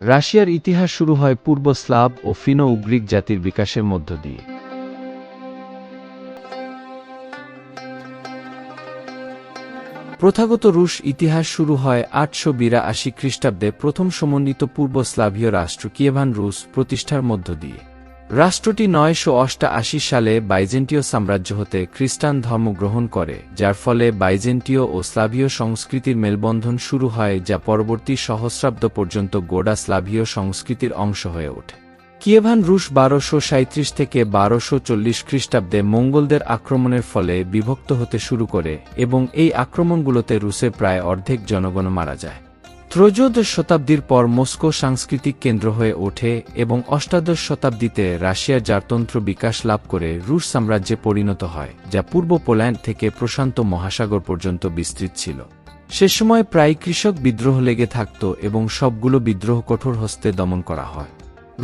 রাশিয়ার ইতিহাস শুরু হয় পূর্ব স্লাব ও ফিনো উগ্রিক জাতির বিকাশের মধ্য দিয়ে। প্রথাগত রুশ ইতিহাস শুরু হয় আটশো বিরাশি খ্রিস্টাব্দে প্রথম সমন্বিত পূর্ব স্লাভীয় রাষ্ট্র কিয়েভান রুশ প্রতিষ্ঠার মধ্য দিয়ে। রাষ্ট্রটি নয়শো অষ্টাশি সালে বাইজেন্টীয় সাম্রাজ্য হতে খ্রিস্টান ধর্ম গ্রহণ করে, যার ফলে বাইজেন্টীয় ও স্লাভীয় সংস্কৃতির মেলবন্ধন শুরু হয় যা পরবর্তী সহস্রাব্দ পর্যন্ত গোডা স্লাভীয় সংস্কৃতির অংশ হয়ে ওঠে। কিয়েভান রুশ বারোশো সাঁত্রিশ থেকে বারোশো চল্লিশ খ্রিস্টাব্দে মঙ্গলদের আক্রমণের ফলে বিভক্ত হতে শুরু করে এবং এই আক্রমণগুলোতে রুসে প্রায় অর্ধেক জনগণ মারা যায়। ত্রয়োদশ শতাব্দীর পর মস্কো সাংস্কৃতিক কেন্দ্র হয়ে ওঠে এবং অষ্টাদশ শতাব্দীতে রাশিয়ার জারতন্ত্র বিকাশ লাভ করে রুশ সাম্রাজ্যে পরিণত হয়, যা পূর্ব পোল্যান্ড থেকে প্রশান্ত মহাসাগর পর্যন্ত বিস্তৃত ছিল। সে সময় প্রায় কৃষক বিদ্রোহ লেগে থাকত এবং সবগুলো বিদ্রোহ কঠোর হস্তে দমন করা হয়।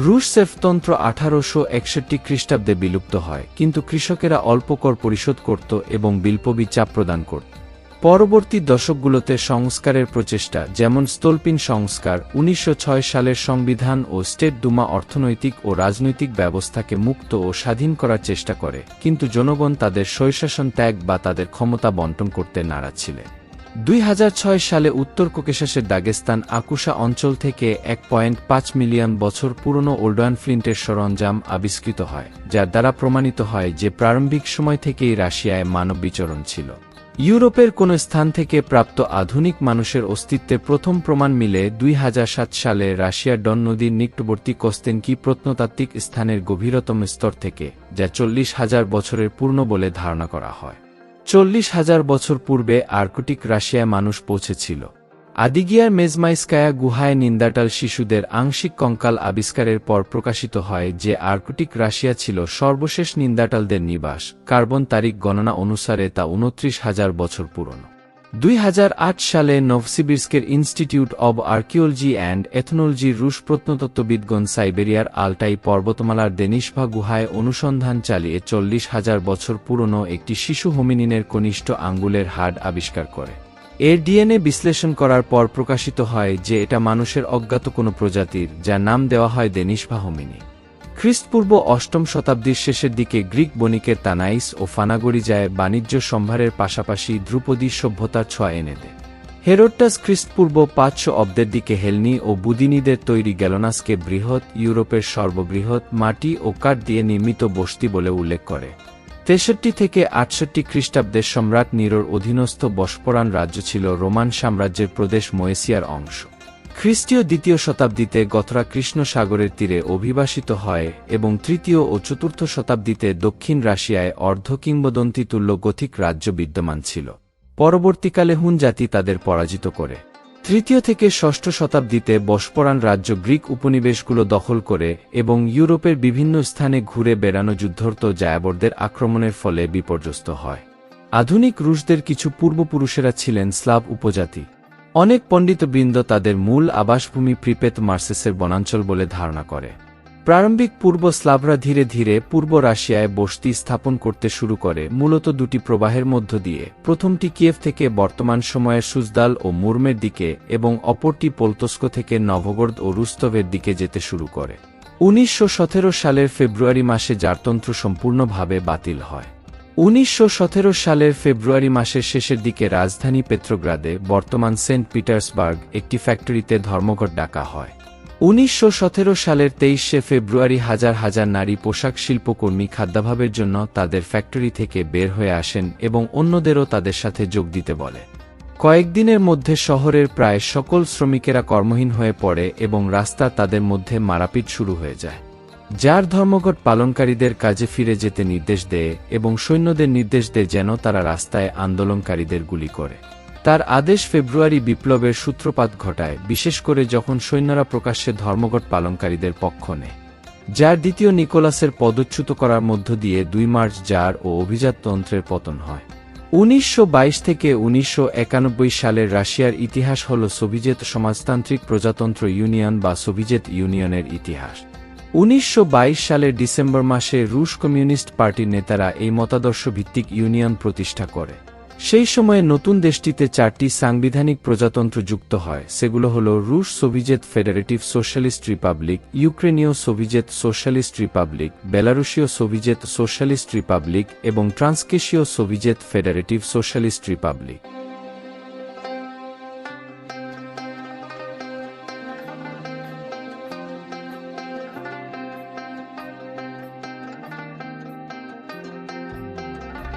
রুশ সেফতন্ত্র আঠারোশো একষট্টি খ্রিস্টাব্দে বিলুপ্ত হয়, কিন্তু কৃষকেরা অল্প কর পরিশোধ করত এবং বিল্পবি চাপ প্রদান করত। পরবর্তী দশকগুলোতে সংস্কারের প্রচেষ্টা, যেমন স্তল্পিন সংস্কার, উনিশশো ছয় সালের সংবিধান ও স্টেট দুমা অর্থনৈতিক ও রাজনৈতিক ব্যবস্থাকে মুক্ত ও স্বাধীন করার চেষ্টা করে, কিন্তু জনগণ তাদের স্বৈশাসন ত্যাগ বা তাদের ক্ষমতা বন্টন করতে নারাজ ছিলেন। দুই সালে উত্তর কোকেশাসের দাগেস্তান আকুশা অঞ্চল থেকে এক পয়েন্ট পাঁচ মিলিয়ন বছর পুরনো ওল্ডান ফ্লিন্টের সরঞ্জাম আবিষ্কৃত হয়, যার দ্বারা প্রমাণিত হয় যে প্রারম্ভিক সময় থেকেই রাশিয়ায় মানব বিচরণ ছিল। ইউরোপের কোন স্থান থেকে প্রাপ্ত আধুনিক মানুষের অস্তিত্বের প্রথম প্রমাণ মিলে দুই হাজার সাত সালে রাশিয়ার ডন নদীর নিকটবর্তী কোস্তেনকি প্রত্নতাত্ত্বিক স্থানের গভীরতম স্তর থেকে, যা চল্লিশ হাজার বছরের পূর্ণ বলে ধারণা করা হয়। চল্লিশ হাজার বছর পূর্বে আর্কটিক রাশিয়ায় মানুষ পৌঁছেছিল। আদিগিয়ার মেজমাইস্কায়া গুহায় নিন্দাটাল শিশুদের আংশিক কঙ্কাল আবিষ্কারের পর প্রকাশিত হয় যে আর্কটিক রাশিয়া ছিল সর্বশেষ নিন্দাটালদের নিবাস, কার্বন তারিখ গণনা অনুসারে তা উনত্রিশ হাজার বছর পুরনো। দুই হাজার আট সালে নভসিবির্স্কের ইনস্টিটিউট অব আর্কিওলজি অ্যান্ড এথনোলজির রুশ প্রত্নতত্ত্ববিদগণ সাইবেরিয়ার আলটাই পর্বতমালার দেনিসভা গুহায় অনুসন্ধান চালিয়ে চল্লিশ হাজার বছর পুরনো একটি শিশু হোমিনিনের কনিষ্ঠ আঙ্গুলের হাড় আবিষ্কার করে। এর ডিএনএ বিশ্লেষণ করার পর প্রকাশিত হয় যে এটা মানুষের অজ্ঞাত কোনো প্রজাতির, যার নাম দেওয়া হয় দেনিসভা হোমিনি খ্রিস্টপূর্ব অষ্টম শতাব্দীর শেষের দিকে গ্রিক বণিকের তানাইস ও ফানাগরিজায় বাণিজ্য সম্ভারের পাশাপাশি ধ্রুপদী সভ্যতার ছোঁয়া এনে দেয়। হেরোডটাস খ্রিস্টপূর্ব পাঁচশো অব্দের দিকে হেলনি ও বুদিনীদের তৈরি গ্যালোনাসকে বৃহৎ, ইউরোপের সর্ববৃহৎ মাটি ও কাঠ দিয়ে নির্মিত বস্তি বলে উল্লেখ করে। তেষট্টি থেকে আটষট্টি খ্রিস্টাব্দের সম্রাট নিরোর অধীনস্থ বস্পরান রাজ্য ছিল রোমান সাম্রাজ্যের প্রদেশ ময়েসিয়ার অংশ। খ্রিস্টীয় দ্বিতীয় শতাব্দীতে গথরা কৃষ্ণ সাগরের তীরে অভিবাসিত হয় এবং তৃতীয় ও চতুর্থ শতাব্দীতে দক্ষিণ রাশিয়ায় অর্ধ কিংবদন্তিতুল্য গথিক রাজ্য বিদ্যমান ছিল। পরবর্তীকালে হুন জাতি তাদের পরাজিত করে। তৃতীয় থেকে ষষ্ঠ শতাব্দীতে বসপরাণ রাজ্য গ্রিক উপনিবেশগুলো দখল করে এবং ইউরোপের বিভিন্ন স্থানে ঘুরে বেড়ানো যুদ্ধর্ত জায়াবরদের আক্রমণের ফলে বিপর্যস্ত হয়। আধুনিক রুশদের কিছু পূর্বপুরুষেরা ছিলেন স্লাব উপজাতি। অনেক পণ্ডিতবৃন্দ তাদের মূল আবাসভূমি প্রিপেত মার্সেসের বনাঞ্চল বলে ধারণা করে। প্রারম্ভিক পূর্ব স্লাভরা ধীরে ধীরে পূর্ব রাশিয়ায় বসতি স্থাপন করতে শুরু করে, মূলত দুটি প্রবাহের মধ্য দিয়ে। প্রথমটি কিয়েভ থেকে বর্তমান সময়ে সুজদাল ও মুরমের দিকে এবং অপরটি পোলতস্ক থেকে নভগর্দ ও রুস্তভের দিকে যেতে শুরু করে। উনিশশো সতেরো সালের ফেব্রুয়ারি মাসে জারতন্ত্র সম্পূর্ণভাবে বাতিল হয়। উনিশশো সতেরো সালের ফেব্রুয়ারি মাসের শেষের দিকে রাজধানী পেত্রোগ্রাদে বর্তমান সেন্ট পিটার্সবার্গ একটি ফ্যাক্টরিতে ধর্মঘট ডাকা হয়। উনিশশো সতেরো সালের তেইশে ফেব্রুয়ারি হাজার হাজার নারী পোশাক শিল্পকর্মী খাদ্যাভাবের জন্য তাদের ফ্যাক্টরি থেকে বের হয়ে আসেন এবং অন্যদেরও তাদের সাথে যোগ দিতে বলে। কয়েকদিনের মধ্যে শহরের প্রায় সকল শ্রমিকেরা কর্মহীন হয়ে পড়ে এবং রাস্তা তাদের মধ্যে মারাপিট শুরু হয়ে যায়। যার ধর্মঘট পালনকারীদের কাজে ফিরে যেতে নির্দেশ দেয় এবং সৈন্যদের নির্দেশ দেয় যেন তারা রাস্তায় আন্দোলনকারীদের গুলি করে। তার আদেশ ফেব্রুয়ারি বিপ্লবের সূত্রপাত ঘটায়, বিশেষ করে যখন সৈন্যরা প্রকাশ্যে ধর্মঘট পালনকারীদের পক্ষ নেয়, যার দ্বিতীয় নিকোলাসের পদচ্যুত করার মধ্য দিয়ে দুই মার্চ জার ও অভিজাততন্ত্রের পতন হয়। উনিশশো বাইশ থেকে উনিশশো একানব্বই সালের রাশিয়ার ইতিহাস হল সোভিজেত সমাজতান্ত্রিক প্রজাতন্ত্র ইউনিয়ন বা সোভিজেত ইউনিয়নের ইতিহাস। উনিশশো বাইশ সালের ডিসেম্বর মাসে রুশ কমিউনিস্ট পার্টির নেতারা এই মতাদর্শ ভিত্তিক ইউনিয়ন প্রতিষ্ঠা করে। সেই সময়ে নতুন দেশটিতে চারটি সাংবিধানিক প্রজাতন্ত্র যুক্ত হয়, সেগুলো হল রুশ সোভিজেত ফেডারেটিভ সোশ্যালিস্ট রিপাবলিক, ইউক্রেনীয় সোভিজেত সোশ্যালিস্ট রিপাবলিক, বেলারুশীয় সোভিজেত সোশ্যালিস্ট রিপাবলিক এবং ট্রান্সকেশীয় সোভিজেত ফেডারেটিভ সোশ্যালিস্ট রিপাবলিক।